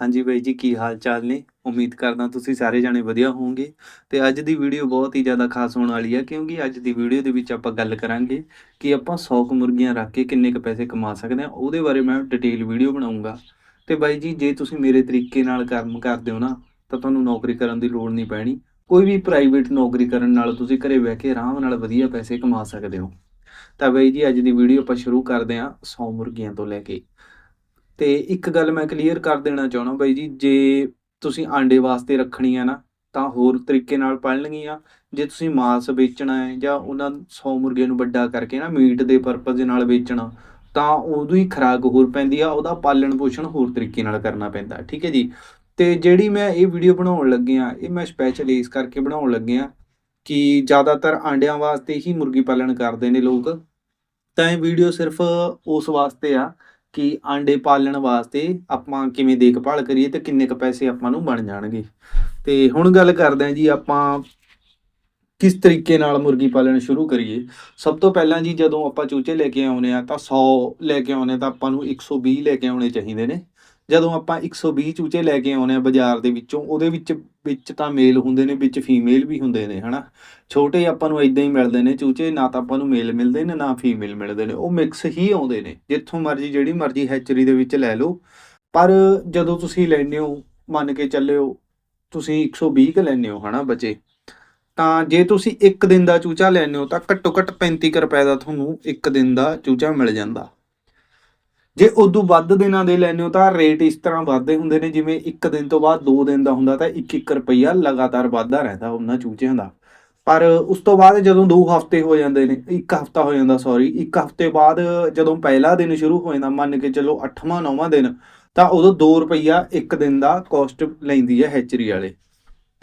ਹਾਂਜੀ ਬਾਈ ਜੀ, ਕੀ ਹਾਲ ਚਾਲ ਨੇ? ਉਮੀਦ ਕਰਦਾ ਤੁਸੀਂ ਸਾਰੇ ਜਾਣੇ ਵਧੀਆ ਹੋਵੋਗੇ। ਤੇ ਅੱਜ ਦੀ ਵੀਡੀਓ ਬਹੁਤ ਹੀ ਜ਼ਿਆਦਾ ਖਾਸ ਹੋਣ ਵਾਲੀ ਹੈ ਕਿਉਂਕਿ ਅੱਜ ਦੀ ਵੀਡੀਓ ਦੇ ਵਿੱਚ ਆਪਾਂ ਗੱਲ ਕਰਾਂਗੇ ਕਿ ਆਪਾਂ 100 ਕੁ ਮੁਰਗੀਆਂ ਰੱਖ ਕੇ ਕਿੰਨੇ ਕੁ ਪੈਸੇ ਕਮਾ ਸਕਦੇ ਹਾਂ, ਉਹਦੇ ਬਾਰੇ ਮੈਂ ਡਿਟੇਲ ਵੀਡੀਓ ਬਣਾਉਂਗਾ ਤੇ ਬਾਈ ਜੀ, ਜੇ ਤੁਸੀਂ ਮੇਰੇ ਤਰੀਕੇ ਨਾਲ ਕੰਮ ਕਰਦੇ ਹੋ ਨਾ, ਤਾਂ ਤੁਹਾਨੂੰ ਨੌਕਰੀ ਕਰਨ ਦੀ ਲੋੜ ਨਹੀਂ ਪੈਣੀ। ਕੋਈ ਵੀ ਪ੍ਰਾਈਵੇਟ ਨੌਕਰੀ ਕਰਨ ਨਾਲ ਤੁਸੀਂ ਘਰੇ ਬਹਿ ਕੇ ਆਰਾਮ ਨਾਲ ਵਧੀਆ ਪੈਸੇ ਕਮਾ ਸਕਦੇ ਹੋ। ਤਾਂ ਬਾਈ ਜੀ, ਅੱਜ ਦੀ ਵੀਡੀਓ ਆਪਾਂ ਸ਼ੁਰੂ ਕਰਦੇ ਹਾਂ 100 ਮੁਰਗੀਆਂ ਤੋਂ ਲੈ ਕੇ। ਤੇ ਇੱਕ ਗੱਲ ਮੈਂ ਕਲੀਅਰ ਕਰ ਦੇਣਾ ਚਾਹਣਾ ਬਾਈ ਜੀ, ਜੇ ਤੁਸੀਂ ਆਂਡੇ ਵਾਸਤੇ ਰੱਖਣੀ ਆ ਨਾ, ਤਾਂ ਹੋਰ ਤਰੀਕੇ ਨਾਲ ਪਾਲਣਗੀਆਂ ਜੇ ਤੁਸੀਂ ਮਾਸ ਵੇਚਣਾ ਹੈ ਜਾਂ ਉਹਨਾਂ 100 ਮੁਰਗਿਆਂ ਨੂੰ ਵੱਡਾ ਕਰਕੇ ਨਾ ਮੀਟ ਦੇ ਪਰਪਸ ਦੇ ਨਾਲ ਵੇਚਣਾ, ਤਾਂ ਉਦੋਂ ਹੀ ਖਰਾਕ ਹੋਰ ਪੈਂਦੀ ਆ, ਉਹਦਾ ਪਾਲਣ ਪੋਸ਼ਣ ਹੋਰ ਤਰੀਕੇ ਨਾਲ ਕਰਨਾ ਪੈਂਦਾ, ਠੀਕ ਹੈ ਜੀ। ਤੇ ਜਿਹੜੀ ਮੈਂ ਇਹ ਵੀਡੀਓ ਬਣਾਉਣ ਲੱਗਿਆ ਇਹ ਮੈਂ ਸਪੈਸ਼ਲ ਇਸ ਕਰਕੇ ਬਣਾਉਣ ਲੱਗਿਆ ਕਿ ਜ਼ਿਆਦਾਤਰ ਆਂਡਿਆਂ ਵਾਸਤੇ ਹੀ ਮੁਰਗੀ ਪਾਲਣ ਕਰਦੇ ਨੇ ਲੋਕ। ਤਾਂ ਇਹ ਵੀਡੀਓ ਸਿਰਫ ਉਸ ਵਾਸਤੇ ਆ ਕਿ ਆਂਡੇ ਪਾਲਣ ਵਾਸਤੇ ਆਪਾਂ ਕਿਵੇਂ ਦੇਖਭਾਲ ਕਰੀਏ ਤੇ ਕਿੰਨੇ ਕੁ ਪੈਸੇ ਆਪਾਂ ਨੂੰ ਬਣ ਜਾਣਗੇ। ਤੇ ਹੁਣ ਗੱਲ ਕਰਦੇ ਹਾਂ ਜੀ ਆਪਾਂ ਕਿਸ ਤਰੀਕੇ ਨਾਲ ਮੁਰਗੀ ਪਾਲਣ ਸ਼ੁਰੂ ਕਰੀਏ। ਸਭ ਤੋਂ ਪਹਿਲਾਂ ਜੀ ਜਦੋਂ ਆਪਾਂ ਚੂਚੇ ਲੈ ਕੇ ਆਉਨੇ ਆ ਤਾਂ 100 ਲੈ ਕੇ ਆਉਨੇ ਤਾਂ ਆਪਾਂ ਨੂੰ 120 ਲੈ ਕੇ ਆਉਣੇ ਚਾਹੀਦੇ ਨੇ। ਜਦੋਂ ਆਪਾਂ 120 ਚੂਚੇ ਲੈ ਕੇ ਆਉਨੇ ਆ ਬਾਜ਼ਾਰ ਦੇ ਵਿੱਚੋਂ, ਉਹਦੇ ਵਿੱਚ ਵਿੱਚ ਤਾਂ ਮੇਲ ਹੁੰਦੇ ਨੇ, ਵਿੱਚ ਫੀਮੇਲ ਵੀ ਹੁੰਦੇ ਨੇ, ਹਨਾ? ਛੋਟੇ ਆਪਾਂ ਨੂੰ ਇਦਾਂ ਹੀ ਮਿਲਦੇ ਨੇ ਚੂਚੇ, ਨਾ ਤਾਂ ਆਪਾਂ ਨੂੰ ਮੇਲ ਮਿਲਦੇ ਨੇ, ਨਾ ਫੀਮੇਲ ਮਿਲਦੇ ਨੇ। ਉਹ ਮਿਕਸ ਹੀ ਆਉਂਦੇ ਨੇ, ਜਿੱਥੋਂ ਮਰਜ਼ੀ, ਜਿਹੜੀ ਮਰਜ਼ੀ ਹੈਚਰੀ ਦੇ ਵਿੱਚ ਲੈ ਲਓ। ਪਰ ਜਦੋਂ ਤੁਸੀਂ ਲੈਂਦੇ ਹੋ, ਮੰਨ ਕੇ ਚੱਲਿਓ, ਤੁਸੀਂ 120 ਕ ਲੈਂਦੇ ਹੋ, ਹਨਾ, ਬੱਚੇ? ਤਾਂ ਜੇ ਤੁਸੀਂ ਇੱਕ ਦਿਨ ਦਾ ਚੂਚਾ ਲੈਂਦੇ ਹੋ, ਤਾਂ ਘੱਟੋ ਘੱਟ 35 ਕੁ ਰੁਪਏ ਦਾ ਤੁਹਾਨੂੰ ਇੱਕ ਦਿਨ ਦਾ ਚੂਚਾ ਮਿਲ ਜਾਂਦਾ। ਜੇ ਉਦੋਂ ਵੱਧ ਦਿਨਾਂ ਦੇ ਲੈਂਦੇ ਹੋ ਤਾਂ ਰੇਟ ਇਸ ਤਰ੍ਹਾਂ ਵੱਧਦੇ ਹੁੰਦੇ ਨੇ, ਜਿਵੇਂ ਇੱਕ ਦਿਨ ਤੋਂ ਬਾਅਦ ਦੋ ਦਿਨ ਦਾ ਹੁੰਦਾ ਤਾਂ 1-1 ਰੁਪਈਆ ਲਗਾਤਾਰ ਵੱਧਦਾ ਰਹਿੰਦਾ ਉਹਨਾਂ ਚੂਚਿਆਂ ਦਾ। ਪਰ ਉਸ ਤੋਂ ਬਾਅਦ ਜਦੋਂ ਦੋ ਹਫ਼ਤੇ ਹੋ ਜਾਂਦੇ ਨੇ, ਇੱਕ ਹਫ਼ਤਾ ਹੋ ਜਾਂਦਾ ਸੌਰੀ ਇੱਕ ਹਫ਼ਤੇ ਬਾਅਦ ਜਦੋਂ ਪਹਿਲਾ ਦਿਨ ਸ਼ੁਰੂ ਹੋ ਜਾਂਦਾ, ਮੰਨ ਕੇ ਚੱਲੋ 8ਵਾਂ 9ਵਾਂ ਦਿਨ, ਤਾਂ ਉਦੋਂ 2 ਰੁਪਈਆ ਇੱਕ ਦਿਨ ਦਾ ਕੋਸਟ ਲੈਂਦੀ ਹੈ ਹੈਚਰੀ ਵਾਲੇ।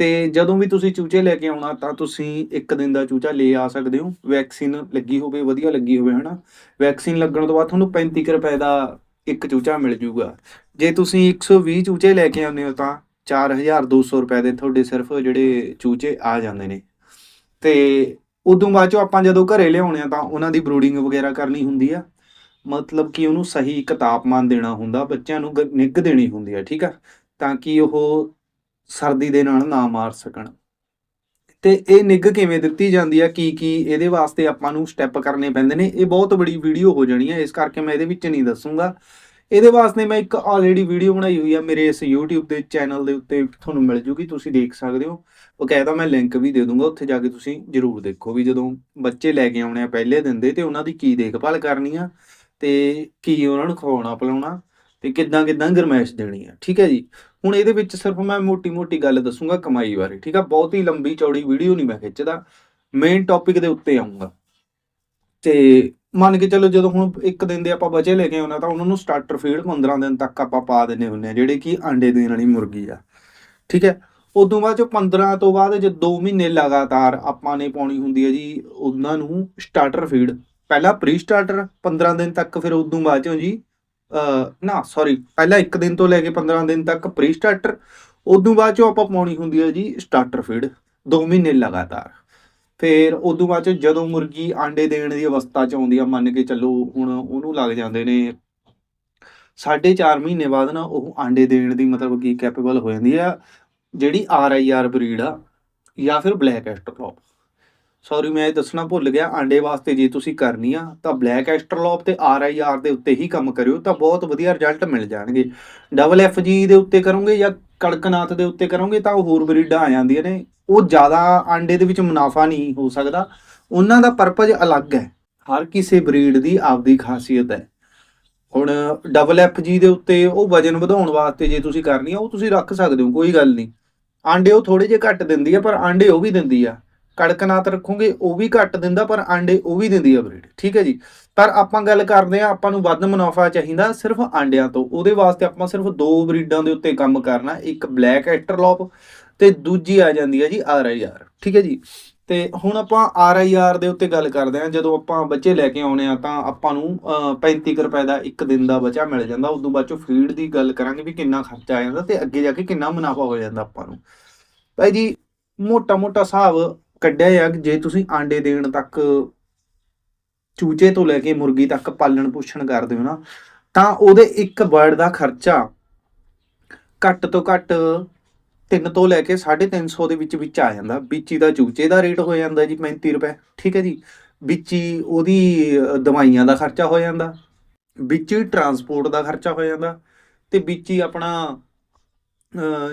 ਤੇ ਜਦੋਂ ਵੀ ਤੁਸੀਂ ਚੂਚੇ ਲੈ ਕੇ ਆਉਣਾ ਤਾਂ ਤੁਸੀਂ ਇੱਕ ਦਿਨ ਦਾ ਚੂਚਾ ਲੈ ਆ ਸਕਦੇ ਹੋ। ਵੈਕਸੀਨ ਲੱਗੀ ਹੋਵੇ, ਵਧੀਆ ਲੱਗੀ ਹੋਵੇ, ਹਨਾ? ਵੈਕਸੀਨ ਲੱਗਣ ਤੋਂ ਬਾਅਦ ਤੁਹਾਨੂੰ 35 ਕੁ ਰੁਪਏ ਦਾ ਇੱਕ ਚੂਚਾ ਮਿਲ ਜੂਗਾ। ਜੇ ਤੁਸੀਂ 120 ਚੂਚੇ ਲੈ ਕੇ ਆਉਂਦੇ ਹੋ ਤਾਂ 4200 ਰੁਪਏ ਦੇ ਤੁਹਾਡੇ ਸਿਰਫ ਜਿਹੜੇ ਚੂਚੇ ਆ ਜਾਂਦੇ ਨੇ। ਤੇ ਉਦੋਂ ਬਾਅਦ ਚੋਂ ਆਪਾਂ ਜਦੋਂ ਘਰੇ ਲਿਆਉਣੇ ਆ ਤਾਂ ਉਹਨਾਂ ਦੀ ਬਰੂਡਿੰਗ ਵਗੈਰਾ ਕਰਨੀ ਹੁੰਦੀ ਆ। ਮਤਲਬ ਕਿ ਉਹਨੂੰ ਸਹੀ ਇੱਕ ਤਾਪਮਾਨ ਦੇਣਾ ਹੁੰਦਾ, ਬੱਚਿਆਂ ਨੂੰ ਗ- ਨਿੱਘ ਦੇਣੀ ਹੁੰਦੀ ਆ, ਠੀਕ ਆ? ਤਾਂ ਕਿ ਉਹ ਸਰਦੀ ਦੇ ਨਾਲ ਨਾ ਮਾਰ ਸਕਣ। ਤੇ ਇਹ ਨਿੱਘ ਕਿਵੇਂ ਦਿੱਤੀ ਜਾਂਦੀ ਆ? ਕੀ ਕੀ ਇਹਦੇ ਵਾਸਤੇ ਆਪਾਂ ਨੂੰ ਸਟੈਪ ਕਰਨੇ ਪੈਂਦੇ ਨੇ? ਇਹ ਬਹੁਤ ਬੜੀ ਵੀਡੀਓ ਹੋ ਜਾਣੀ ਹੈ ਇਸ ਕਰਕੇ ਮੈਂ ਇਹਦੇ ਵਿੱਚ ਨਹੀਂ ਦੱਸੂਗਾ। ਇਹਦੇ ਵਾਸਤੇ ਮੈਂ ਇੱਕ ਆਲਰੇਡੀ ਵੀਡੀਓ ਬਣਾਈ ਹੋਈ ਆ ਮੇਰੇ ਇਸ YouTube ਦੇ ਚੈਨਲ ਦੇ ਉੱਤੇ, ਤੁਹਾਨੂੰ ਮਿਲ ਜੂਗੀ, ਤੁਸੀਂ ਦੇਖ ਸਕਦੇ ਹੋ। ਬਕਾਇਦਾ ਮੈਂ ਲਿੰਕ ਵੀ ਦੇ ਦੂੰਗਾ, ਉੱਥੇ ਜਾ ਕੇ ਤੁਸੀਂ ਜਰੂਰ ਦੇਖੋ ਵੀ ਜਦੋਂ ਬੱਚੇ ਲੈ ਕੇ ਆਉਣੇ ਆ ਪਹਿਲੇ ਦਿਨ ਦੇ, ਤੇ ਉਹਨਾਂ ਦੀ ਕੀ ਦੇਖਭਾਲ ਕਰਨੀ ਆ, ਤੇ ਕੀ ਉਹਨਾਂ ਨੂੰ ਖਵਾਉਣਾ ਪਿਲਾਉਣਾ ਤੇ ਕਿੱਦਾਂ ਕਿੱਦਾਂ ਗਰਮੈਸ਼ ਦੇਣੀ ਆ। ਠੀਕ ਹੈ ਜੀ? ਹੁਣ ਇਹਦੇ ਵਿੱਚ ਸਿਰਫ ਮੈਂ ਮੋਟੀ-ਮੋਟੀ ਗੱਲ ਦੱਸੂਗਾ ਕਮਾਈ ਬਾਰੇ, ਠੀਕ ਆ? ਬਹੁਤ ਹੀ ਲੰਬੀ ਚੌੜੀ ਵੀਡੀਓ ਨਹੀਂ ਮੈਂ ਖਿੱਚਦਾ। ਮੇਨ ਟੌਪਿਕ ਦੇ ਉੱਤੇ ਆਉਂਗਾ ਤੇ ਮੰਨ ਕੇ ਚੱਲੋ ਜਦੋਂ ਹੁਣ ਇੱਕ ਦਿਨ ਦੇ ਆਪਾਂ ਬਚੇ ਲੈ ਕੇ ਆਉਣਾ ਤਾਂ ਉਹਨਾਂ ਨੂੰ ਸਟਾਰਟਰ ਫੀਡ 15 ਦਿਨ ਤੱਕ ਆਪਾਂ ਪਾ ਦਿੰਨੇ ਹੁੰਨੇ ਆ, ਜਿਹੜੇ ਕਿ ਆਂਡੇ ਦੇਣ ਵਾਲੀ ਮੁਰਗੀ ਆ। ਠੀਕ ਹੈ? ਉਦੋਂ ਬਾਅਦ ਚੋਂ 15 ਤੋਂ ਬਾਅਦ ਜੇ 2 ਮਹੀਨੇ ਲਗਾਤਾਰ ਆਪਾਂ ਨੇ ਪਾਉਣੀ ਹੁੰਦੀ ਹੈ ਜੀ, ਉਹਨਾਂ ਨੂੰ ਸਟਾਰਟਰ ਫੀਡ ਪਹਿਲਾਂ ਪ੍ਰੀ ਸਟਾਰਟਰ 15 ਦਿਨ ਤੱਕ, ਫਿਰ ਉਦੋਂ ਬਾਅਦ ਚੋਂ ਜੀ ਨਾ। ਸੌਰੀ ਪਹਿਲਾਂ 1 ਦਿਨ ਤੋਂ ਲੈ ਕੇ 15 ਦਿਨ ਤੱਕ ਪ੍ਰੀ ਸਟਾਰਟਰ ਉਦੋਂ ਬਾਅਦ ਚੋਂ ਆਪਾਂ ਪਾਉਣੀ ਹੁੰਦੀ ਹੈ ਜੀ ਸਟਾਰਟਰ ਫੀਡ 2 ਮਹੀਨੇ ਲਗਾਤਾਰ। ਫਿਰ ਉਦੋਂ ਬਾਅਦ ਚ ਜਦੋਂ ਮੁਰਗੀ ਆਂਡੇ ਦੇਣ ਦੀ ਅਵਸਥਾ ਚ ਆਉਂਦੀ ਆ ਮੰਨ ਕੇ ਚੱਲੋ ਹੁਣ ਉਹਨੂੰ ਲੱਗ ਜਾਂਦੇ ਨੇ ਸਾਢੇ 4 ਮਹੀਨੇ ਬਾਅਦ ਨਾ ਉਹ ਆਂਡੇ ਦੇਣ ਦੀ ਮਤਲਬ ਕੀ ਕੈਪੇਬਲ ਹੋ ਜਾਂਦੀ ਆ ਜਿਹੜੀ ਆਰ ਆਈ ਆਰ ਬਰੀਡ ਆ ਜਾਂ ਫਿਰ ਬਲੈਕ ਐਸਟਰਲੌਪ ਸੌਰੀ ਮੈਂ ਇਹ ਦੱਸਣਾ ਭੁੱਲ ਗਿਆ। ਆਂਡੇ ਵਾਸਤੇ ਜੇ ਤੁਸੀਂ ਕਰਨੀ ਆ, ਤਾਂ ਬਲੈਕ ਐਸਟਰਲੌਪ ਤੇ ਆਰ ਆਈ ਆਰ ਦੇ ਉੱਤੇ ਹੀ ਕੰਮ ਕਰਿਓ, ਤਾਂ ਬਹੁਤ ਵਧੀਆ ਰਿਜ਼ਲਟ ਮਿਲ ਜਾਣਗੇ। ਡਬਲ ਐਫ ਜੀ ਦੇ ਉੱਤੇ ਕਰੋਗੇ ਜਾਂ ਕੜਕਨਾਥ ਦੇ ਉੱਤੇ ਕਰੋਗੇ, ਤਾਂ ਉਹ ਹੋਰ ਬਰੀਡਾਂ ਆ ਜਾਂਦੀਆਂ ਨੇ। ਉਹ ਜ਼ਿਆਦਾ ਆਂਡੇ ਦੇ ਵਿੱਚ ਮੁਨਾਫਾ ਨਹੀਂ ਹੋ ਸਕਦਾ। ਉਹਨਾਂ ਦਾ ਪਰਪਸ ਅਲੱਗ ਹੈ। ਹਰ ਕਿਸੇ ਬਰੀਡ ਦੀ ਆਪਦੀ ਖਾਸੀਅਤ ਹੈ। ਹੁਣ ਡਬਲ ਐਫ ਜੀ ਦੇ ਉੱਤੇ ਉਹ ਵਜਨ ਵਧਾਉਣ ਵਾਸਤੇ ਜੇ ਤੁਸੀਂ ਕਰਨੀ ਆ, ਉਹ ਤੁਸੀਂ ਰੱਖ ਸਕਦੇ ਹੋ, ਕੋਈ ਗੱਲ ਨਹੀਂ। ਆਂਡੇ ਉਹ ਥੋੜੇ ਜਿਹੇ ਘੱਟ ਦਿੰਦੀ ਆ, ਪਰ ਆਂਡੇ ਉਹ ਵੀ ਦਿੰਦੀ ਆ। ਕੜਕਨਾਥ ਰੱਖੋਗੇ ਉਹ ਵੀ ਘੱਟ ਦਿੰਦਾ ਪਰ ਆਂਡੇ ਉਹ ਵੀ ਦਿੰਦੀ ਆ ਬਰੀਡ ਠੀਕ ਹੈ ਜੀ? ਪਰ ਆਪਾਂ ਗੱਲ ਕਰਦੇ ਆ ਆਪਾਂ ਨੂੰ ਵੱਧ ਮੁਨਾਫਾ ਚਾਹੀਦਾ ਸਿਰਫ ਆਂਡਿਆਂ ਤੋਂ ਉਹਦੇ ਵਾਸਤੇ ਆਪਾਂ ਸਿਰਫ ਦੋ ਬਰੀਡਾਂ ਦੇ ਉੱਤੇ ਕੰਮ ਕਰਨਾ ਇੱਕ ਬਲੈਕ ਐਟਰਲੋਪ ਤੇ ਦੂਜੀ ਆ ਜਾਂਦੀ ਹੈ ਜੀ ਆਰ ਆਈ ਆਰ ਠੀਕ ਹੈ ਜੀ? ਤੇ ਹੁਣ ਆਪਾਂ ਆਰ ਆਈ ਆਰ ਦੇ ਉੱਤੇ ਗੱਲ ਕਰਦੇ ਆ ਜਦੋਂ ਆਪਾਂ ਬੱਚੇ ਲੈ ਕੇ ਆਉਣੇ ਆ ਤਾਂ ਆਪਾਂ ਨੂੰ ਅਹ, 35 ਕੁ ਰੁਪਏ ਦਾ ਇੱਕ ਦਿਨ ਦਾ ਬੱਚਾ ਮਿਲ ਜਾਂਦਾ ਉਦੋਂ ਬਾਅਦ ਚੋਂ ਫੀਡ ਦੀ ਗੱਲ ਕਰਾਂਗੇ ਵੀ ਕਿੰਨਾ ਖਰਚਾ ਆ ਜਾਂਦਾ ਤੇ ਅੱਗੇ ਜਾ ਕੇ ਕਿੰਨਾ ਮੁਨਾਫਾ ਹੋ ਜਾਂਦਾ ਆਪਾਂ ਨੂੰ। ਭਾਈ ਜੀ ਮੋਟਾ ਮੋਟਾ ਹਿਸਾਬ ਕੱਢਿਆ ਆ ਜੇ ਤੁਸੀਂ ਆਂਡੇ ਦੇਣ ਤੱਕ ਚੂਚੇ ਤੋਂ ਲੈ ਕੇ ਮੁਰਗੀ ਤੱਕ ਪਾਲਣ ਪੋਸ਼ਣ ਕਰਦੇ ਹੋ ਨਾ, ਤਾਂ ਉਹਦੇ ਇੱਕ ਬਰਡ ਦਾ ਖਰਚਾ ਘੱਟ ਤੋਂ ਘੱਟ 3 ਤੋਂ ਲੈ ਕੇ 350 ਦੇ ਵਿੱਚ ਵਿੱਚ ਆ ਜਾਂਦਾ। ਵਿੱਚ ਹੀ ਦਾ ਚੂਚੇ ਦਾ ਰੇਟ ਹੋ ਜਾਂਦਾ ਜੀ 35 ਰੁਪਏ, ਠੀਕ ਹੈ ਜੀ। ਵਿੱਚ ਹੀ ਉਹਦੀ ਦਵਾਈਆਂ ਦਾ ਖਰਚਾ ਹੋ ਜਾਂਦਾ ਵਿੱਚ ਟਰਾਂਸਪੋਰਟ ਦਾ ਖਰਚਾ ਹੋ ਜਾਂਦਾ ਤੇ ਵਿੱਚ ਹੀ ਆਪਣਾ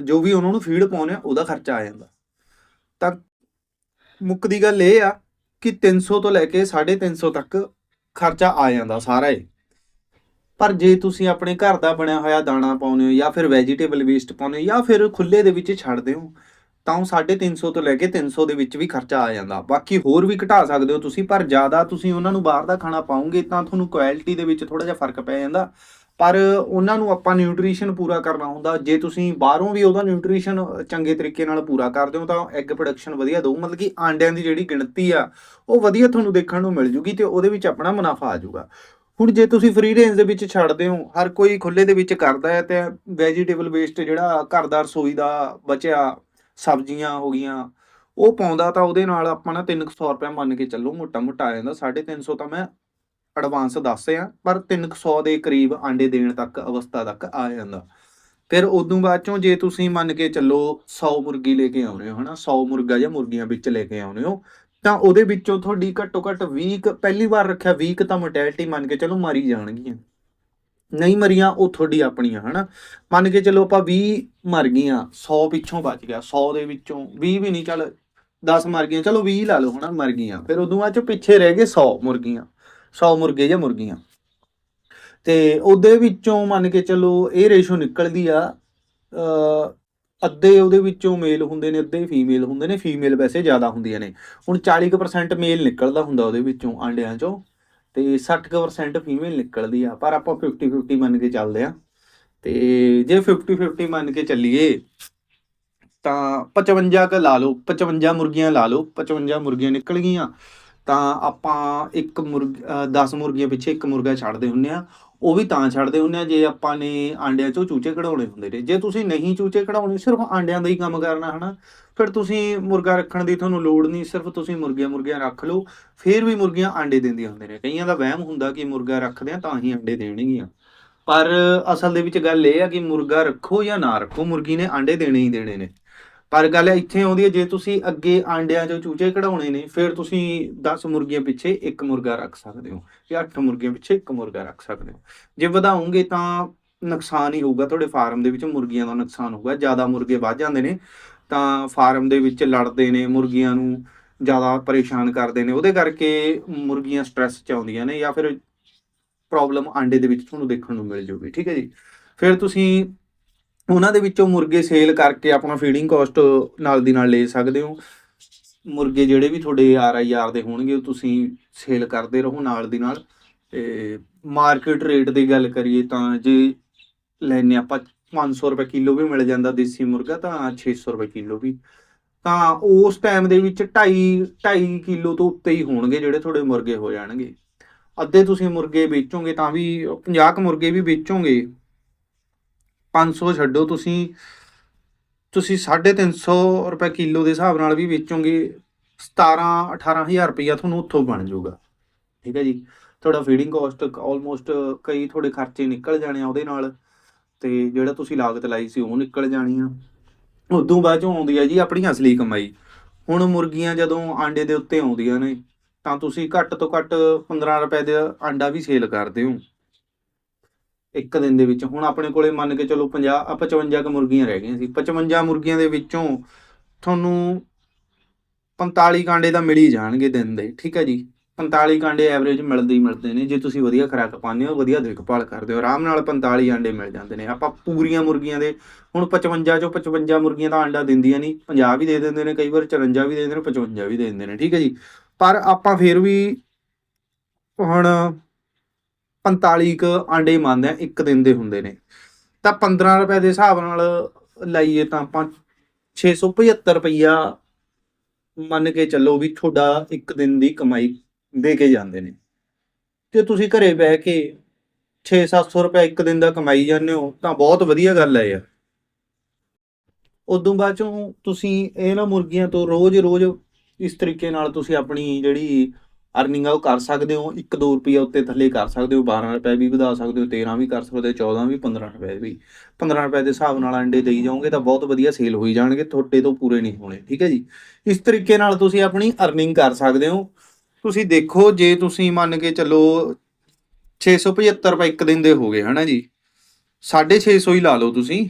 ਜੋ ਵੀ ਉਹਨਾਂ ਨੂੰ ਫੀਡ ਪਾਉਣੇ ਆ ਉਹਦਾ ਖਰਚਾ ਆ ਜਾਂਦਾ। ਤਾਂ ਮੁੱਕਦੀ ਗੱਲ ਇਹ ਆ ਕਿ 300 ਤੋਂ ਲੈ ਕੇ 350 ਤੱਕ ਖਰਚਾ ਆ ਜਾਂਦਾ ਸਾਰਾ ਹੀ ਪਰ ਜੇ ਤੁਸੀਂ ਆਪਣੇ ਘਰ ਦਾ ਬਣਿਆ ਹੋਇਆ ਦਾਣਾ ਪਾਉਂਦੇ ਹੋ ਜਾਂ ਫਿਰ ਵੈਜੀਟੇਬਲ ਵੇਸਟ ਪਾਉਂਦੇ ਹੋ ਜਾਂ ਫਿਰ ਖੁੱਲੇ ਦੇ ਵਿੱਚ ਛੱਡਦੇ ਹੋ, ਤਾਂ ਉਹ 350 ਤੋਂ ਲੈ ਕੇ 300 ਦੇ ਵਿੱਚ ਵੀ ਖਰਚਾ ਆ ਜਾਂਦਾ। ਬਾਕੀ ਹੋਰ ਵੀ ਘਟਾ ਸਕਦੇ ਹੋ ਤੁਸੀਂ, ਪਰ ਜ਼ਿਆਦਾ ਤੁਸੀਂ ਉਹਨਾਂ ਨੂੰ ਬਾਹਰ ਦਾ ਖਾਣਾ ਪਾਉਂਗੇ ਤਾਂ ਤੁਹਾਨੂੰ ਕੁਆਲਿਟੀ ਦੇ ਵਿੱਚ ਥੋੜਾ ਜਿਹਾ ਫ਼ਰਕ ਪੈ ਜਾਂਦਾ। ਪਰ ਉਹਨਾਂ ਨੂੰ ਆਪਾਂ ਨਿਊਟ੍ਰੀਸ਼ਨ ਪੂਰਾ ਕਰਨਾ ਹੁੰਦਾ। ਜੇ ਤੁਸੀਂ ਬਾਹਰੋਂ ਵੀ ਉਹਦਾ ਨਿਊਟ੍ਰੀਸ਼ਨ ਚੰਗੇ ਤਰੀਕੇ ਨਾਲ ਪੂਰਾ ਕਰਦੇ ਹੋ, ਤਾਂ ਐਗ ਪ੍ਰੋਡਕਸ਼ਨ ਵਧੀਆ ਦਊ। ਮਤਲਬ ਕਿ ਆਂਡਿਆਂ ਦੀ ਜਿਹੜੀ ਗਿਣਤੀ ਆ, ਉਹ ਵਧੀਆ ਤੁਹਾਨੂੰ ਦੇਖਣ ਨੂੰ ਮਿਲ ਜੂਗੀ ਤੇ ਉਹਦੇ ਵਿੱਚ ਆਪਣਾ ਮੁਨਾਫਾ ਆ ਜਾਊਗਾ ਹੁਣ ਜੇ ਤੁਸੀਂ ਫ੍ਰੀ ਰੇਂਜ ਦੇ ਵਿੱਚ ਛੱਡਦੇ ਹੋ, ਹਰ ਕੋਈ ਖੁੱਲੇ ਦੇ ਵਿੱਚ ਕਰਦਾ ਹੈ ਤੇ ਵੈਜੀਟੇਬਲ ਵੇਸਟ ਜਿਹੜਾ ਘਰ ਦਾ ਰਸੋਈ ਦਾ ਬਚਿਆ ਸਬਜ਼ੀਆਂ ਹੋ ਗਈਆਂ, ਉਹ ਪਾਉਂਦਾ ਤਾਂ ਉਹਦੇ ਨਾਲ ਆਪਾਂ ਨਾ 300 ਰੁਪਏ ਮੰਨ ਕੇ ਚੱਲੋ ਮੋਟਾ ਮੋਟਾ ਆ ਜਾਂਦਾ। 350 ਤਾਂ ਮੈਂ ਐਡਵਾਂਸ ਦੱਸ ਰਿਹਾ ਪਰ 300 ਦੇ ਕਰੀਬ ਆਂਡੇ ਦੇਣ ਤੱਕ ਅਵਸਥਾ ਤੱਕ ਆ ਜਾਂਦਾ। ਫਿਰ ਉਦੋਂ ਬਾਅਦ ਚੋਂ ਜੇ ਤੁਸੀਂ ਮੰਨ ਕੇ ਚੱਲੋ 100 ਮੁਰਗੀ ਲੈ ਕੇ ਆਉਨੇ ਹੋ, ਹਨਾ 100 ਮੁਰਗਾ ਜਾਂ ਮੁਰਗੀਆਂ ਵਿੱਚ ਲੈ ਕੇ ਆਉਨੇ ਹੋ, ਤਾਂ ਉਹਦੇ ਵਿੱਚੋਂ ਤੁਹਾਡੀ ਘੱਟੋ ਘੱਟ 20 ਪਹਿਲੀ ਵਾਰ ਰੱਖਿਆ 20 ਤਾਂ ਮੋਰਟੈਲਿਟੀ ਮੰਨ ਕੇ ਚਲੋ ਮਾਰੀ ਜਾਣਗੀਆਂ। ਨਹੀਂ ਮਰੀਆਂ, ਉਹ ਤੁਹਾਡੀ ਆਪਣੀਆਂ, ਹਨਾ। ਮੰਨ ਕੇ ਚਲੋ ਆਪਾਂ 20 ਮਰ ਗਈਆਂ 100 ਪਿੱਛੋਂ ਬਚ ਗਿਆ 100 ਦੇ ਵਿੱਚੋਂ 20 ਵੀ ਨਹੀਂ, ਚੱਲ 10 ਮਰ ਗਈਆਂ, ਚਲੋ 20 ਲਾ ਲਓ, ਹਨਾ, ਮਰ ਗਈਆਂ। ਫਿਰ ਉਦੋਂ ਬਾਅਦ ਚੋਂ ਪਿੱਛੇ ਰਹਿ ਗਏ 100 ਮੁਰਗੀਆਂ। 100 ਮੁਰਗੇ ਜਾਂ ਮੁਰਗੀਆਂ। ਤੇ ਉਹਦੇ ਵਿੱਚੋਂ ਮੰਨ ਕੇ ਚਲੋ ਇਹ ਰੇਸ਼ੋ ਨਿਕਲਦੀ ਆ ਅੱਧੇ ਉਹਦੇ ਵਿੱਚੋਂ ਮੇਲ ਹੁੰਦੇ ਨੇ, ਅੱਧੇ ਫੀਮੇਲ ਹੁੰਦੇ ਨੇ ਫੀਮੇਲ ਵੈਸੇ ਜ਼ਿਆਦਾ ਹੁੰਦੀਆਂ ਨੇ। ਹੁਣ 40% ਮੇਲ ਨਿਕਲਦਾ ਹੁੰਦਾ ਉਹਦੇ ਵਿੱਚੋਂ ਆਂਡਿਆਂ ਚੋਂ ਤੇ 60% ਫੀਮੇਲ ਨਿਕਲਦੀ ਆ। ਪਰ ਆਪਾਂ 50 50 ਮੰਨ ਕੇ ਚੱਲਦੇ ਆ। ਤੇ ਜੇ 50 50 ਮੰਨ ਕੇ ਚੱਲੀਏ, ਤਾਂ 55 ਕ ਲਾ ਲਓ 55 ਮੁਰਗੀਆਂ ਲਾ ਲਓ 55 ਮੁਰਗੀਆਂ ਨਿਕਲ ਗਈਆਂ। ਤਾਂ ਆਪਾਂ ਇੱਕ ਮੁਰਗ 10 ਮੁਰਗੀਆਂ ਪਿੱਛੇ ਇੱਕ ਮੁਰਗਾ ਛੱਡਦੇ ਹੁੰਨੇ ਆ ਉਹ ਵੀ ਤਾਂ ਛੱਡਦੇ ਹੁੰਨੇ ਆ ਜੇ ਆਪਾਂ ਨੇ ਆਂਡਿਆਂ ਚੋਂ ਚੂਚੇ ਕਢਾਉਣੇ ਹੁੰਦੇ ਨੇ। ਜੇ ਤੁਸੀਂ ਨਹੀਂ ਚੂਚੇ ਕਢਾਉਣੇ, ਸਿਰਫ ਆਂਡਿਆਂ ਦਾ ਹੀ ਕੰਮ ਕਰਨਾ, ਹਨਾ? ਫਿਰ ਤੁਸੀਂ ਮੁਰਗਾ ਰੱਖਣ ਦੀ ਤੁਹਾਨੂੰ ਲੋੜ ਨਹੀਂ, ਸਿਰਫ ਤੁਸੀਂ ਮੁਰਗੀਆਂ ਮੁਰਗੀਆਂ ਰੱਖ ਲਓ। ਫਿਰ ਵੀ ਮੁਰਗੀਆਂ ਆਂਡੇ ਦਿੰਦੀਆਂ ਹੁੰਦੇ ਨੇ। ਕਈਆਂ ਦਾ ਵਹਿਮ ਹੁੰਦਾ ਕਿ ਮੁਰਗਾ ਰੱਖਦੇ ਆ ਤਾਂ ਹੀ ਆਂਡੇ ਦੇਣਗੀਆਂ। ਪਰ ਅਸਲ ਦੇ ਵਿੱਚ ਗੱਲ ਇਹ ਆ ਕਿ ਮੁਰਗਾ ਰੱਖੋ ਜਾਂ ਨਾ ਰੱਖੋ, ਮੁਰਗੀ ਨੇ ਆਂਡੇ ਦੇਣੇ ਹੀ ਦੇਣੇ ਨੇ। ਪਰ ਗੱਲ ਇੱਥੇ ਆਉਂਦੀ ਹੈ, ਜੇ ਤੁਸੀਂ ਅੱਗੇ ਆਂਡਿਆਂ ਚੋਂ ਚੂਚੇ ਕਢਾਉਣੇ ਨੇ, ਫਿਰ ਤੁਸੀਂ 10 ਮੁਰਗੀਆਂ ਪਿੱਛੇ ਇੱਕ ਮੁਰਗਾ ਰੱਖ ਸਕਦੇ ਹੋ ਜਾਂ 8 ਮੁਰਗੀਆਂ ਪਿੱਛੇ ਇੱਕ ਮੁਰਗਾ ਰੱਖ ਸਕਦੇ ਹੋ। ਜੇ ਵਧਾਉਂਗੇ ਤਾਂ ਨੁਕਸਾਨ ਹੀ ਹੋਊਗਾ, ਤੁਹਾਡੇ ਫਾਰਮ ਦੇ ਵਿੱਚ ਮੁਰਗੀਆਂ ਦਾ ਨੁਕਸਾਨ ਹੋਊਗਾ। ਜ਼ਿਆਦਾ ਮੁਰਗੇ ਵੱਧ ਜਾਂਦੇ ਨੇ, ਤਾਂ ਫਾਰਮ ਦੇ ਵਿੱਚ ਲੜਦੇ ਨੇ, ਮੁਰਗੀਆਂ ਨੂੰ ਜ਼ਿਆਦਾ ਪਰੇਸ਼ਾਨ ਕਰਦੇ ਨੇ। ਉਹਦੇ ਕਰਕੇ ਮੁਰਗੀਆਂ ਸਟ੍ਰੈਸ ਚ ਆਉਂਦੀਆਂ ਨੇ ਜਾਂ ਫਿਰ ਪ੍ਰੋਬਲਮ ਆਂਡੇ ਦੇ ਵਿੱਚ ਤੁਹਾਨੂੰ ਦੇਖਣ ਨੂੰ ਮਿਲ ਜੂਗੀ, ਠੀਕ ਹੈ ਜੀ। ਫਿਰ ਤੁਸੀਂ ਉਹਨਾਂ ਦੇ ਵਿੱਚੋਂ ਮੁਰਗੇ ਸੇਲ ਕਰਕੇ ਆਪਣਾ ਫੀਡਿੰਗ ਕਾਸਟ ਨਾਲ ਦੀ ਨਾਲ ਲੈ ਸਕਦੇ ਹੋ। ਮੁਰਗੇ ਜਿਹੜੇ ਵੀ ਤੁਹਾਡੇ ਆਰ ਆਈ ਆਰ ਦੇ ਹੋਣਗੇ, ਉਹ ਤੁਸੀਂ ਸੇਲ ਕਰਦੇ ਰਹੋ ਨਾਲ ਦੀ ਨਾਲ। ਤੇ ਮਾਰਕੀਟ ਰੇਟ ਦੀ ਗੱਲ ਕਰੀਏ ਤਾਂ ਜੇ ਲੈਨੇ ਆਪਾਂ 500 ਰੁਪਏ ਕਿਲੋ ਵੀ ਮਿਲ ਜਾਂਦਾ ਦੇਸੀ ਮੁਰਗਾ, ਤਾਂ 600 ਰੁਪਏ ਕਿਲੋ ਵੀ। ਤਾਂ ਉਸ ਟਾਈਮ ਦੇ ਵਿੱਚ 2.5 2.5 ਕਿਲੋ ਤੋਂ ਉੱਤੇ ਹੀ ਹੋਣਗੇ ਜਿਹੜੇ ਤੁਹਾਡੇ ਮੁਰਗੇ ਹੋ ਜਾਣਗੇ। ਅੱਧੇ ਤੁਸੀਂ ਮੁਰਗੇ ਵੇਚੋਗੇ ਤਾਂ ਵੀ 50 ਕੁ ਮੁਰਗੇ ਵੀ ਵੇਚੋਗੇ 500 ਛੱਡੋ, ਤੁਸੀਂ ਤੁਸੀਂ 350 ਰੁਪਏ ਕਿਲੋ ਦੇ ਹਿਸਾਬ ਨਾਲ ਵੀ ਵੇਚੋਗੇ 17 18000 ਰੁਪਇਆ ਤੁਹਾਨੂੰ ਉੱਥੋਂ ਬਣ ਜਾਊਗਾ। ਠੀਕ ਹੈ ਜੀ? ਤੁਹਾਡਾ ਫੀਡਿੰਗ ਕਾਸਟ ਆਲਮੋਸਟ ਕਈ ਤੁਹਾਡੇ ਖਰਚੇ ਨਿਕਲ ਜਾਣੇ ਆ ਉਹਦੇ ਨਾਲ, ਤੇ ਜਿਹੜਾ ਤੁਸੀਂ ਲਾਗਤ ਲਾਈ ਸੀ ਉਹ ਨਿਕਲ ਜਾਣੀ ਆ। ਉਦੋਂ ਬਾਅਦ ਚੋਂ ਆਉਂਦੀ ਆ ਜੀ ਆਪਣੀ ਅਸਲੀ ਕਮਾਈ। ਹੁਣ ਮੁਰਗੀਆਂ ਜਦੋਂ ਆਂਡੇ ਦੇ ਉੱਤੇ ਆਉਂਦੀਆਂ ਨੇ, ਤਾਂ ਤੁਸੀਂ ਘੱਟ ਤੋਂ ਘੱਟ 15 ਰੁਪਏ ਦਾ ਆਂਡਾ ਵੀ ਸੇਲ ਕਰਦੇ ਹੋ ਇੱਕ ਦਿਨ ਦੇ ਵਿੱਚ। ਹੁਣ ਆਪਣੇ ਕੋਲੇ ਮੰਨ ਕੇ ਚਲੋ 50 ਆ 55 ਕ ਮੁਰਗੀਆਂ ਰਹਿ ਗਈਆਂ ਸੀ। 55 ਮੁਰਗੀਆਂ ਦੇ ਵਿੱਚੋਂ ਤੁਹਾਨੂੰ 45 ਕਾਂਡੇ ਤਾਂ ਮਿਲ ਹੀ ਜਾਣਗੇ ਦਿਨ ਦੇ, ਠੀਕ ਹੈ ਜੀ? 45 ਕਾਂਡੇ ਐਵਰੇਜ ਮਿਲਦੇ ਹੀ ਮਿਲਦੇ ਨੇ। ਜੇ ਤੁਸੀਂ ਵਧੀਆ ਖੁਰਾਕ ਪਾਉਂਦੇ ਹੋ, ਵਧੀਆ ਦੇਖਭਾਲ ਕਰਦੇ ਹੋ, ਆਰਾਮ ਨਾਲ 45 ਆਂਡੇ ਮਿਲ ਜਾਂਦੇ ਨੇ। ਆਪਾਂ ਪੂਰੀਆਂ ਮੁਰਗੀਆਂ ਦੇ ਹੁਣ 55 ਚੋਂ 55 ਮੁਰਗੀਆਂ ਦਾ ਆਂਡਾ ਦਿੰਦੀਆਂ ਨਹੀਂ। 50 ਵੀ ਦੇ ਦਿੰਦੇ ਨੇ, ਕਈ ਵਾਰ 54 ਵੀ ਦੇ ਦਿੰਦੇ ਨੇ 55 ਵੀ ਦੇ ਦਿੰਦੇ ਨੇ, ਠੀਕ ਹੈ ਜੀ? ਪਰ ਆਪਾਂ ਫਿਰ ਵੀ ਹੁਣ 45 ਕ ਆਂਡੇ ਮੰਨਦੇ ਆ, ਇੱਕ ਦਿਨ ਦੇ ਹੁੰਦੇ ਨੇ। ਤਾਂ 15 ਰੁਪਏ ਦੇ ਹਿਸਾਬ ਨਾਲ ਲਾਈਏ ਤਾਂ ਆਪਾਂ 675 ਰੁਪਈਆ ਮੰਨ ਕੇ ਚੱਲੋ ਵੀ ਤੁਹਾਡਾ ਇੱਕ ਦਿਨ ਦੀ ਕਮਾਈ ਦੇ ਕੇ ਜਾਂਦੇ ਨੇ। ਤੇ ਤੁਸੀਂ ਘਰੇ ਬਹਿ ਕੇ 6-700 ਰੁਪਏ ਇੱਕ ਦਿਨ ਦਾ ਕਮਾਈ ਜਾਂਦੇ ਹੋ, ਤਾਂ ਬਹੁਤ ਵਧੀਆ ਗੱਲ ਹੈ ਯਾਰ। ਉਦੋਂ ਬਾਅਦ ਚੋਂ ਤੁਸੀਂ ਇਹ ਨਾ ਮੁਰਗੀਆਂ ਤੋਂ ਰੋਜ਼-ਰੋਜ਼ ਇਸ ਤਰੀਕੇ ਨਾਲ ਤੁਸੀਂ ਆਪਣੀ ਜਿਹੜੀ ਅਰਨਿੰਗ ਆ, ਉਹ ਕਰ ਸਕਦੇ ਹੋ 1-2 ਰੁਪਏ ਉੱਤੇ ਥੱਲੇ ਕਰ ਸਕਦੇ ਹੋ 12 ਰੁਪਏ ਵੀ ਵਧਾ ਸਕਦੇ ਹੋ 13 ਵੀ ਕਰ ਸਕਦੇ ਹੋ 14 ਵੀ 15 ਰੁਪਏ ਵੀ। 15 ਰੁਪਏ ਦੇ ਹਿਸਾਬ ਨਾਲ ਅੰਡੇ ਦੇਈ ਜਾਓਗੇ ਤਾਂ ਬਹੁਤ ਵਧੀਆ ਸੇਲ ਹੋਈ ਜਾਣਗੇ, ਤੁਹਾਡੇ ਤੋਂ ਪੂਰੇ ਨਹੀਂ ਹੋਣੇ, ਠੀਕ ਹੈ ਜੀ। ਇਸ ਤਰੀਕੇ ਨਾਲ ਤੁਸੀਂ ਆਪਣੀ ਅਰਨਿੰਗ ਕਰ ਸਕਦੇ ਹੋ। ਤੁਸੀਂ ਦੇਖੋ, ਜੇ ਤੁਸੀਂ ਮੰਨ ਕੇ ਚੱਲੋ 675 ਰੁਪਏ ਇੱਕ ਦਿਨ ਦੇ ਹੋ ਗਏ, ਹਨਾ ਜੀ। 650 ਹੀ ਲਾ ਲਓ ਤੁਸੀਂ।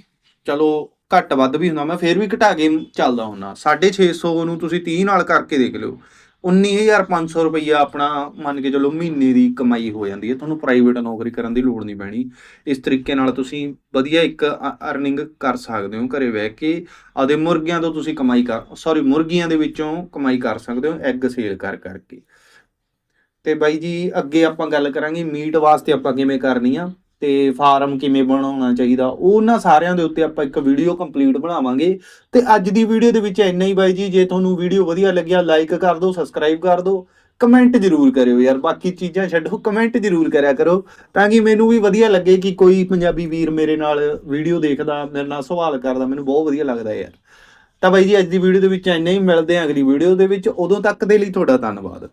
ਚਲੋ, ਘੱਟ ਵੱਧ ਵੀ ਹੁੰਦਾ, ਮੈਂ ਫੇਰ ਵੀ ਘਟਾ ਕੇ ਚੱਲਦਾ ਹੁੰਨਾ 650 ਨੂੰ ਤੁਸੀਂ 30 ਨਾਲ ਕਰਕੇ ਦੇਖ ਲਿਓ। 19500 ਰੁਪਈਆ ਆਪਣਾ ਮੰਨ ਕੇ ਚਲੋ ਮਹੀਨੇ ਦੀ ਕਮਾਈ ਹੋ ਜਾਂਦੀ ਹੈ। ਤੁਹਾਨੂੰ ਪ੍ਰਾਈਵੇਟ ਨੌਕਰੀ ਕਰਨ ਦੀ ਲੋੜ ਨਹੀਂ ਪੈਣੀ। ਇਸ ਤਰੀਕੇ ਨਾਲ ਤੁਸੀਂ ਵਧੀਆ ਇੱਕ ਅਰਨਿੰਗ ਕਰ ਸਕਦੇ ਹੋ ਘਰੇ ਬਹਿ ਕੇ। ਆਦੇ ਮੁਰਗੀਆਂ ਤੋਂ ਤੁਸੀਂ ਕਮਾਈ ਕਰ ਸੌਰੀ ਮੁਰਗੀਆਂ ਦੇ ਵਿੱਚੋਂ ਕਮਾਈ ਕਰ ਸਕਦੇ ਹੋ ਐਗ ਸੇਲ ਕਰ ਕਰਕੇ। ਤੇ ਬਾਈ ਜੀ, ਅੱਗੇ ਆਪਾਂ ਗੱਲ ਕਰਾਂਗੇ ਮੀਟ ਵਾਸਤੇ ਆਪਾਂ ਕਿਵੇਂ ਕਰਨੀ ਆ? ਤੇ ਫਾਰਮ ਕਿਵੇਂ ਬਣਾਉਣਾ ਚਾਹੀਦਾ, ਉਹਨਾਂ ਸਾਰਿਆਂ ਦੇ ਉੱਤੇ ਆਪਾਂ ਇੱਕ ਵੀਡੀਓ ਕੰਪਲੀਟ ਬਣਾਵਾਂਗੇ। ਤੇ ਅੱਜ ਦੀ ਵੀਡੀਓ ਦੇ ਵਿੱਚ ਇੰਨਾ ਹੀ ਬਾਈ ਜੀ, ਜੇ ਤੁਹਾਨੂੰ ਵੀਡੀਓ ਵਧੀਆ ਲੱਗਿਆ ਲਾਈਕ ਕਰ ਦਿਓ ਸਬਸਕ੍ਰਾਈਬ ਕਰ ਦਿਓ ਕਮੈਂਟ ਜ਼ਰੂਰ ਕਰਿਓ ਯਾਰ, ਬਾਕੀ ਚੀਜ਼ਾਂ ਛੱਡੋ ਕਮੈਂਟ ਜ਼ਰੂਰ ਕਰਿਆ ਕਰੋ, ਤਾਂ ਕਿ ਮੈਨੂੰ ਵੀ ਵਧੀਆ ਲੱਗੇ ਕਿ ਕੋਈ ਪੰਜਾਬੀ ਵੀਰ ਮੇਰੇ ਨਾਲ ਵੀਡੀਓ ਦੇਖਦਾ, ਮੇਰੇ ਨਾਲ ਸਵਾਲ ਕਰਦਾ, ਮੈਨੂੰ ਬਹੁਤ ਵਧੀਆ ਲੱਗਦਾ ਯਾਰ। ਤਾਂ ਬਾਈ ਜੀ, ਅੱਜ ਦੀ ਵੀਡੀਓ ਦੇ ਵਿੱਚ ਇੰਨਾ ਹੀ, ਮਿਲਦੇ ਹਾਂ ਅਗਲੀ ਵੀਡੀਓ ਦੇ ਵਿੱਚ, ਉਦੋਂ ਤੱਕ ਦੇ ਲਈ ਤੁਹਾਡਾ ਧੰਨਵਾਦ।